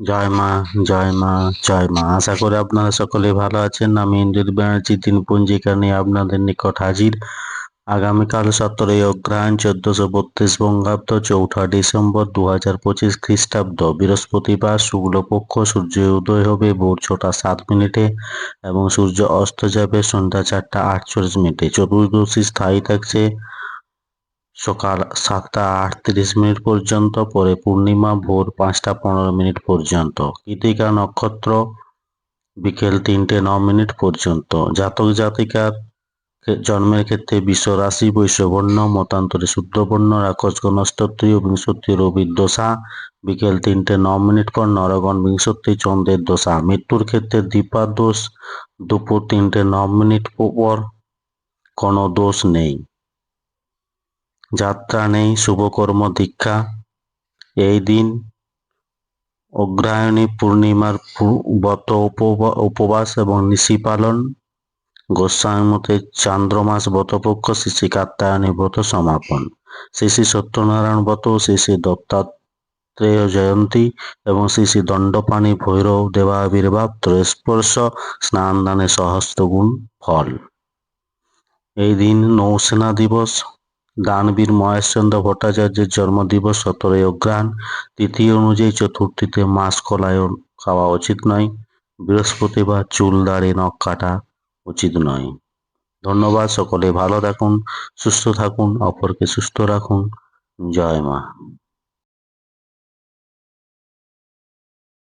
জয় মা জয় মা জয় মা। আশা করি আপনারা সকলে ভালো আছেন। আমি ইন্দ্রিত ব্যানার্জি, তিন পঞ্জিকা নিয়ে আপনাদের নিকট হাজির। আগামীকাল সতেরোই অগ্রহায়ণ, চোদ্দশো বত্রিশ বঙ্গাব্দ, চৌঠা ডিসেম্বর দু হাজার পঁচিশ খ্রিস্টাব্দ। বৃহস্পতিবার শুক্লপক্ষ সূর্য উদয় হবে ভোর ছটা সাত মিনিটে এবং সূর্য অস্ত যাবে সন্ধ্যা চারটা আটচল্লিশ মিনিটে। চতুর্দশী স্থায়ী থাকছে সকাল সাতটা আটত্রিশ মিনিট পর্যন্ত পরে পূর্ণিমা ভোর পাঁচটা পনেরো মিনিট পর্যন্ত। কৃতিকা নক্ষত্র বিকেল তিনটে ন মিনিট পর্যন্ত। জাতক জাতিকার জন্মের ক্ষেত্রে বিশ্ব রাশি, বৈশ্যবর্ণ, মতান্তরে শুদ্ধবর্ণ রাক্ষসগণ অষ্টত্রীয় বিংশতি রবির দশা, বিকেল তিনটে ন মিনিট পর নরগণ বিংশতি চন্দ্রের দশা। মৃত্যুর ক্ষেত্রে দীপা দোষ দুপুর তিনটে ন মিনিট পর কোনো দোষ নেই। যাত্রা নেই, শুভকর্ম, দীক্ষা। এই দিন অগ্রায়ণী পূর্ণিমার ব্রত, উপবা- উপবাস এবং নিশি পালন। গোস্বামী মতে চান্দ্রমাস ব্রতপক্ষ, শ্রী শ্রী কাত্যায়নী ব্রত সমাপন। শ্রী শ্রী সত্যনারায়ণ ব্রত, শ্রী শ্রী দত্তাত্রেয় জয়ন্তী এবং শ্রী শ্রী দণ্ডপাণি, ভৈরব, দেবাবির্ভাব, ত্রয়স্পর্শ স্নান দানে সহস্র গুণ ফল। এই দিন নৌসেনা দিবস দানবীর মহেশচন্দ্র ভট্টাচার্যের জন্মদিবস সতেরোই অগ্রহায়ণ তৃতীয় অনুযায়ী চতুর্থীতে মাছ কলায়ন খাওয়া উচিত নয়। বৃহস্পতিবার চুল দাঁড়ে নখ কাটা উচিত নয়। ধন্যবাদ, সকলে ভালো থাকুন, সুস্থ থাকুন, অপরকে সুস্থ রাখুন। জয় মা।